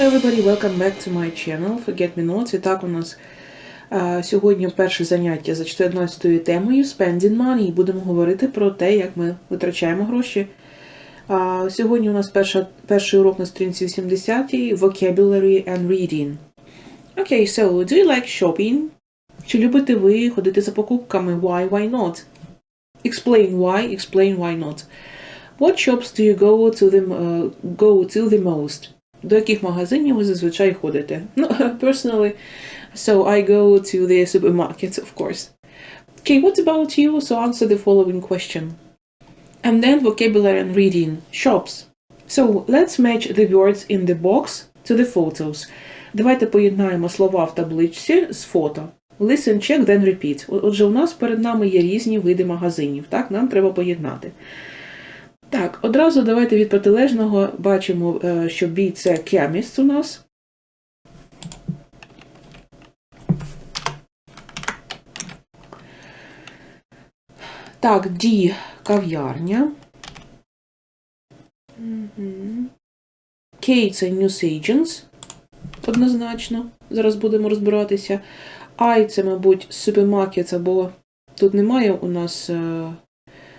everybody, welcome back to my channel Forget Me Not. І так у нас е, сьогодні перше заняття за 14 темою Spending Money. Будемо говорити про те, як ми витрачаємо гроші. А, сьогодні у нас перша, перший урок на сторінці 80 Vocabulary and Reading. Okay, so do you like shopping? Чи любите ви ходити за покупками? Why, why not? Explain why, explain why not. What shops do you go to the, uh, go to the most? До яких магазинів ви зазвичай ходите? Ну, personally, so I go to the supermarkets, of course. Okay, what about you? So answer the following question. And then vocabulary and reading. Shops. So let's match the words in the box to the photos. Давайте поєднаємо слова в табличці з фото. Listen, check, then repeat. Отже, у нас перед нами є різні види магазинів. Так, нам треба поєднати. Так, одразу давайте від протилежного бачимо, е, що B це chemist у нас. Так, D кав'ярня. K це newsagents. Однозначно. Зараз будемо розбиратися. I це, мабуть, супермаркет або тут немає у нас. е,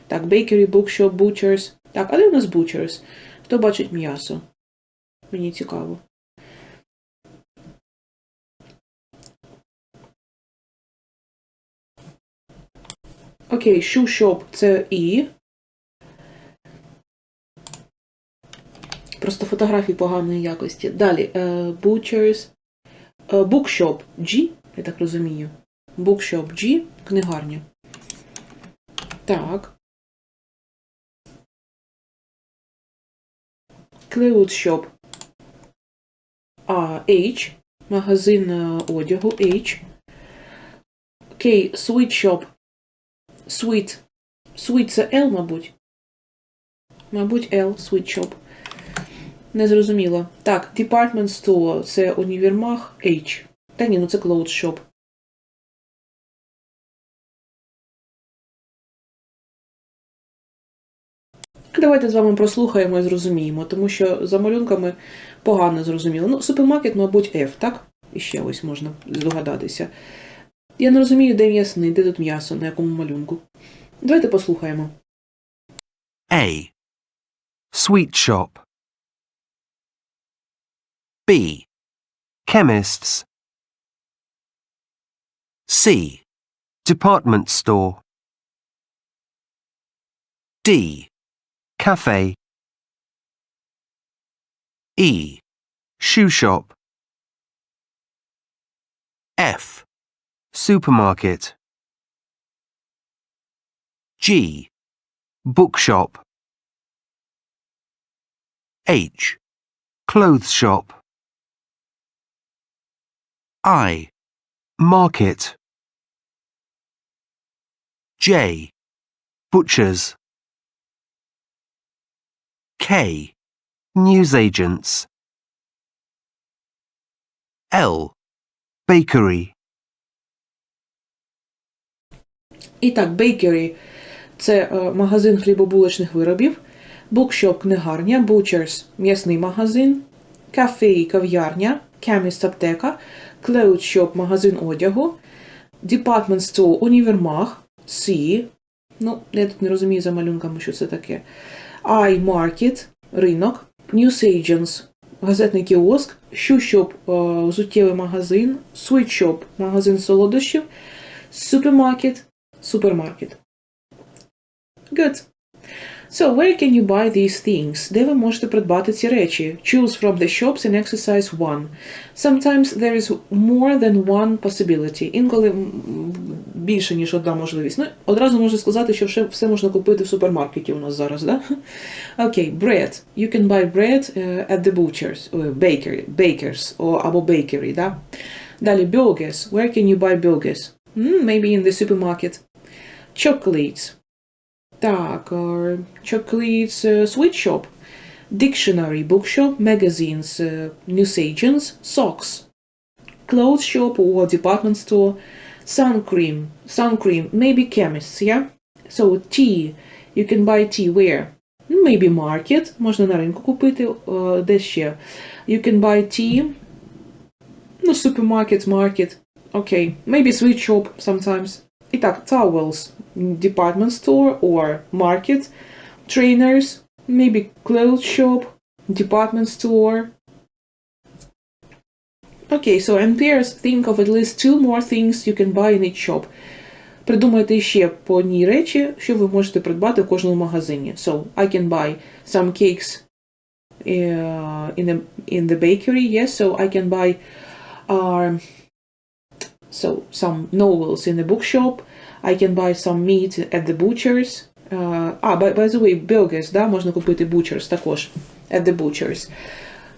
Так, bakery, bookshop, butchers. Так, а де у нас butchers? Хто бачить м'ясо? Мені цікаво. Окей, shoe shop це і. Просто фотографії поганої якості. Далі, butchers. Bookshop G, я так розумію. Bookshop G, книгарня. Так. Clothes Shop. А, H. Магазин е, одягу H. Окей, Sweet Shop. Sweet. Sweet це L, мабуть. Мабуть, L, Sweet Shop. Не зрозуміло. Так, Department Store це універмаг H. Та ні, ну це Clothes Shop. Давайте з вами прослухаємо і зрозуміємо, тому що за малюнками погано зрозуміло. Ну, супермаркет, мабуть, F, так? І ще ось можна здогадатися. Я не розумію, де м'ясний, де тут м'ясо, на якому малюнку. Давайте послухаємо. A. Sweet shop. B. Chemists. C. Department store. D. Cafe. E. Shoe shop. F. Supermarket. G. Bookshop. H. Clothes shop. I. Market. J. Butchers. K. Newsagents. L. Bakery. І bakery – це е, магазин хлібобулочних виробів, bookshop – книгарня, butchers – м'ясний магазин, cafe – кав'ярня, chemist – аптека, clothes shop – магазин одягу, department store – універмаг, C – ну, я тут не розумію за малюнками, що це таке, I – market – ринок, newsagents – газетний кіоск, Shoeshop – е, взуттєвий магазин, Sweetshop – магазин солодощів, supermarket – супермаркет. Good. So, where can you buy these things? Де ви можете придбати ці речі? Choose from the shops and exercise one. Sometimes there is more than one possibility. Інколи м, більше, ніж одна можливість. Ну, одразу можу сказати, що все, все можна купити в супермаркеті у нас зараз, да? Окей, bread. You can buy bread uh, at the butchers, uh, bakery, bakers, or, або bakery, да? Далі, burgers. Where can you buy burgers? Hmm, maybe in the supermarket. Chocolates. Так, uh, chocolates, uh, sweet shop. Dictionary, bookshop, magazines, uh, newsagents, socks. Clothes shop or department store. Sun cream, sun cream, maybe chemists, yeah? So tea, you can buy tea where? Maybe market, можна на ринку купити, uh, де ще? You can buy tea. Ну, supermarket, market. Okay, maybe sweet shop sometimes. Итак, towels, department store or market. Trainers, maybe clothes shop, department store. Okay, so and pairs think of at least two more things you can buy in each shop. Придумайте ще по одній речі, що ви можете придбати в кожному магазині. So, I can buy some cakes uh, in, the, in the bakery, yes, so I can buy uh, so some novels in the bookshop. I can buy some meat at the butcher's. Uh, а, by, by the way, burgers, да, можна купити butchers також. At the butcher's.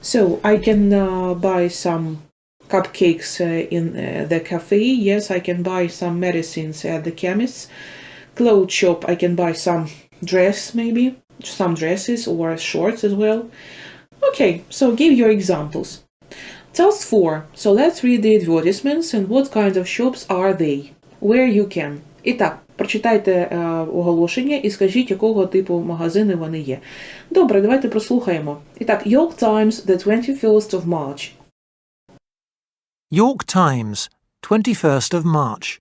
So, I can uh, buy some cupcakes uh, in uh, the cafe. Yes, I can buy some medicines at the chemist's. Clothes shop, I can buy some dress, maybe. Some dresses or shorts as well. Okay, so give your examples. Task 4. So let's read the advertisements and what kind of shops are they? Where you can. І так, прочитайте е, оголошення і скажіть, якого типу магазини вони є. Добре, давайте прослухаємо. І так, York Times, the 21st of March. York Times, 21st of March.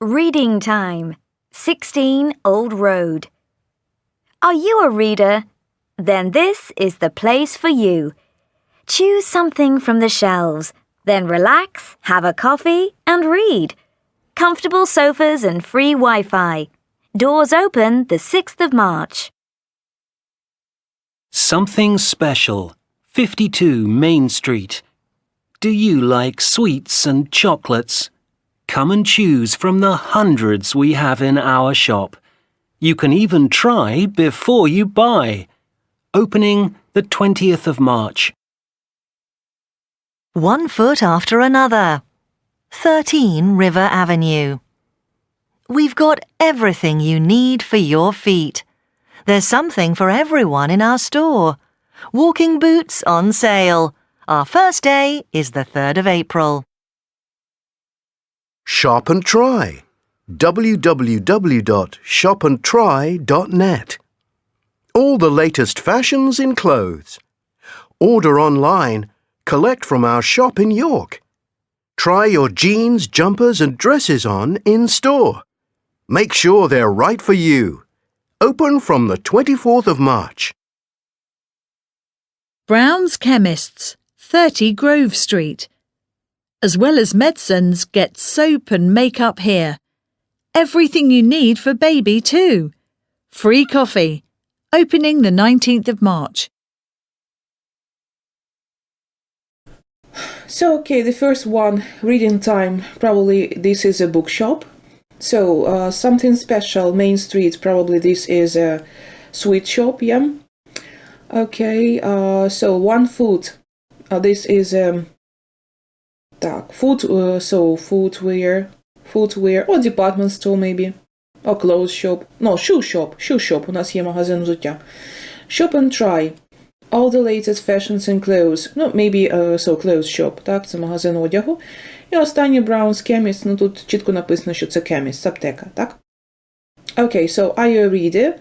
Reading time 16 Old Road. Are you a reader? Then this is the place for you. Choose something from the shelves, then relax, have a coffee, and read. Comfortable sofas and free Wi Fi. Doors open the 6th of March. Something Special, 52 Main Street. Do you like sweets and chocolates? Come and choose from the hundreds we have in our shop. You can even try before you buy. Opening the 20th of March. One foot after another. 13 River Avenue. We've got everything you need for your feet. There's something for everyone in our store. Walking boots on sale. Our first day is the 3rd of April. Shop and try. www.shopandtry.net. All the latest fashions in clothes. Order online. Collect from our shop in York. Try your jeans, jumpers, and dresses on in store. Make sure they're right for you. Open from the 24th of March. Brown's Chemists, 30 Grove Street. As well as medicines, get soap and makeup here. Everything you need for baby, too. Free coffee. Opening the 19th of March. So, okay, the first one, reading time, probably this is a bookshop. So, uh, something special, Main Street, probably this is a sweet shop, yeah. Okay, uh, so one foot, uh, this is um, так, foot, uh, so footwear, footwear, or department store maybe, or clothes shop, no, shoe shop, shoe shop, у нас є магазин взуття. Shop and try, all the latest fashions and clothes. Ну, maybe, uh, so clothes shop, так, це магазин одягу. І останнє Brown's Chemist, ну тут чітко написано, що це chemist, аптека, так? Okay, so are you a reader?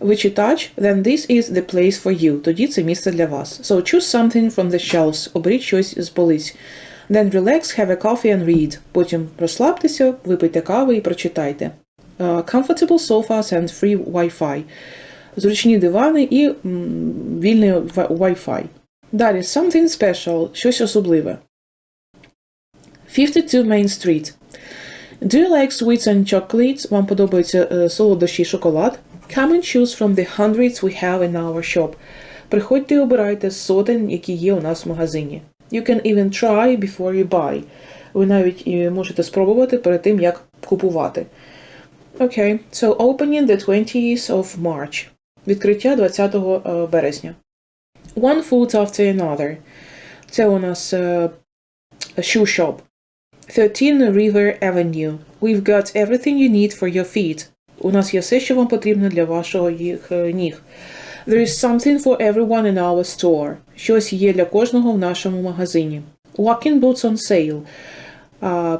Ви читач? Then this is the place for you. Тоді це місце для вас. So choose something from the shelves. Оберіть щось з полиць. Then relax, have a coffee and read. Потім розслабтеся, випийте кави і прочитайте. Uh, comfortable sofas and free Wi-Fi. Зручні дивани і вільний Wi-Fi. Далі something special, щось особливе. 52 Main Street. Do you like sweets and chocolates? Вам подобаються е, солодощі і шоколад? Come and choose from the hundreds we have in our shop. Приходьте і обирайте сотень, які є у нас в магазині. You can even try before you buy. Ви навіть можете спробувати перед тим, як купувати. Окей, so opening the 20th of March. Відкриття 20 е, березня. One foot after another. Це у нас е, shoe shop. 13 River Avenue. We've got everything you need for your feet. У нас є все, що вам потрібно для вашого їх е, ніг. There is something for everyone in our store. Щось є для кожного в нашому магазині. Walking boots on sale. А,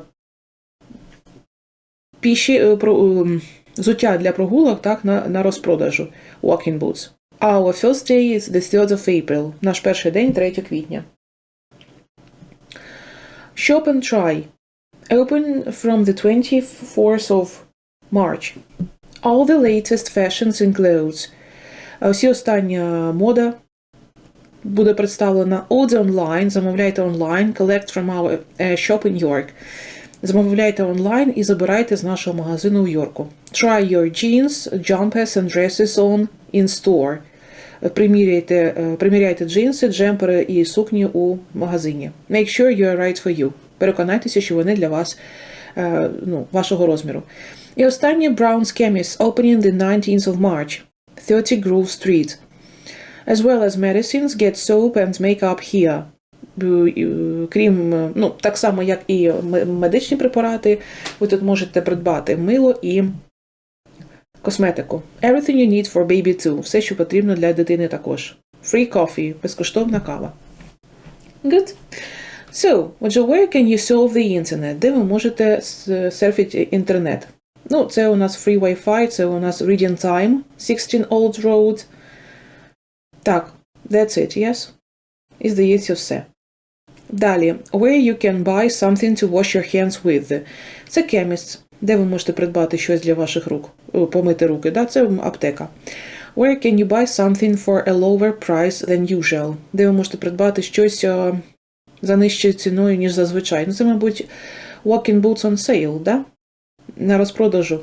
піші, е, про, ем, взуття для прогулок так, на, на розпродажу. Walking boots. Our first day is the 3rd of April. Наш перший день 3 квітня. Shop and try. Open from the 24th of March. All the latest fashions in clothes. А Всі остання мода буде представлена. Order online, замовляйте онлайн, collect from our eh, shop in York. Замовляйте онлайн і забирайте з нашого магазину у Йорку. Try your jeans, jumpers and dresses on in store. Приміряйте, е, приміряйте джинси, джемпери і сукні у магазині. Make sure you are right for you. Переконайтеся, що вони для вас е, ну, вашого розміру. І останнє Brown's Chemist, opening the 19th of March, 30 Grove Street. As well as medicines, get soap and makeup here. Крім, ну, так само, як і медичні препарати, ви тут можете придбати мило і косметику. Everything you need for baby too. Все, що потрібно для дитини також. Free coffee, безкоштовна кава. Good. So, отже, where can you solve the internet? Де ви можете серфити інтернет? Ну, це у нас free Wi-Fi, це у нас Reading Time, 16 Old Road. Так, that's it, yes? І здається, все. Далі, where you can buy something to wash your hands with. Це chemist, де ви можете придбати щось для ваших рук, помити руки, да? це аптека. Where can you buy something for a lower price than usual? Де ви можете придбати щось е, за нижчою ціною, ніж зазвичай. Ну, це, мабуть, walking boots on sale, да? на розпродажу.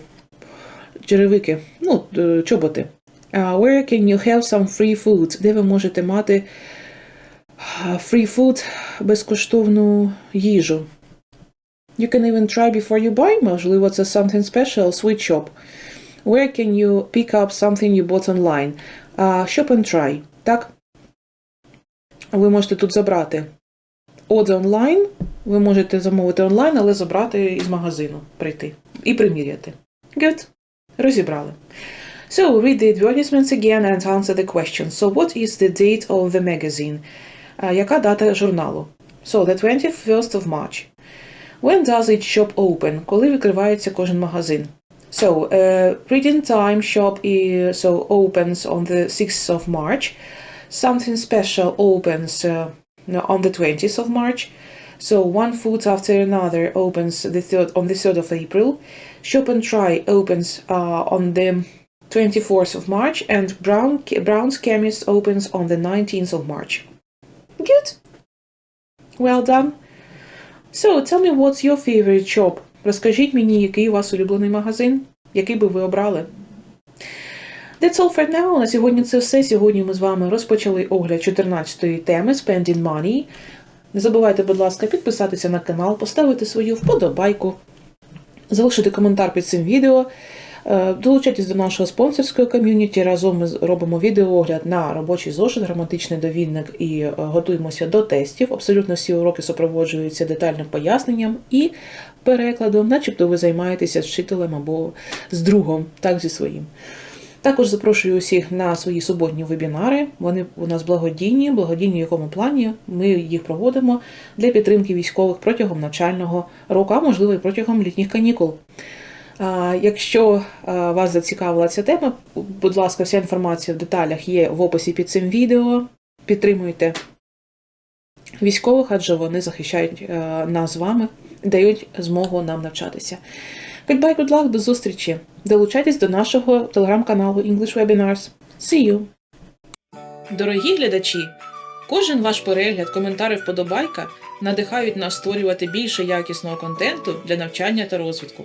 Черевики, ну, е, чоботи. Uh, where can you have some free food? Де ви можете мати а, free food, безкоштовну їжу? You can even try before you buy. Можливо, це something special, sweet shop. Where can you pick up something you bought online? Uh, shop and try. Так? Ви можете тут забрати Order online. Ви можете замовити онлайн, але забрати із магазину, прийти і приміряти. Good. Розібрали. So, read the advertisements again and answer the question. So, what is the date of the magazine? А, яка дата журналу? So, the 21st of March. When does each shop open? Коли відкривається кожен магазин? So, uh, reading time shop is, so opens on the 6th of March. Something special opens uh, on the 20th of March. So one food after another opens the third on the 3rd of April. Shop and Try opens uh, on the 24th of March, and Brown Brown's Chemist opens on the 19th of March. Good. Well done. So tell me what's your favorite shop? Розкажіть мені, який у вас улюблений магазин, який би ви обрали. That's all for now. На сьогодні це все. Сьогодні ми з вами розпочали огляд 14-ї теми Spending Money. Не забувайте, будь ласка, підписатися на канал, поставити свою вподобайку, залишити коментар під цим відео. Е, Долучайтесь до нашого спонсорського ком'юніті. Разом ми робимо відеоогляд на робочий зошит, граматичний довідник і е, готуємося до тестів. Абсолютно всі уроки супроводжуються детальним поясненням і перекладом, начебто ви займаєтеся з вчителем або з другом, так зі своїм. Також запрошую усіх на свої суботні вебінари. Вони у нас благодійні, благодійні в якому плані ми їх проводимо для підтримки військових протягом навчального року, а можливо і протягом літніх канікул. Якщо вас зацікавила ця тема, будь ласка, вся інформація в деталях є в описі під цим відео. Підтримуйте військових, адже вони захищають нас з вами, дають змогу нам навчатися. Goodbye, good luck, до зустрічі! Долучайтесь до нашого телеграм-каналу English Webinars. See you! Дорогі глядачі! Кожен ваш перегляд, коментар вподобайка надихають нас створювати більше якісного контенту для навчання та розвитку.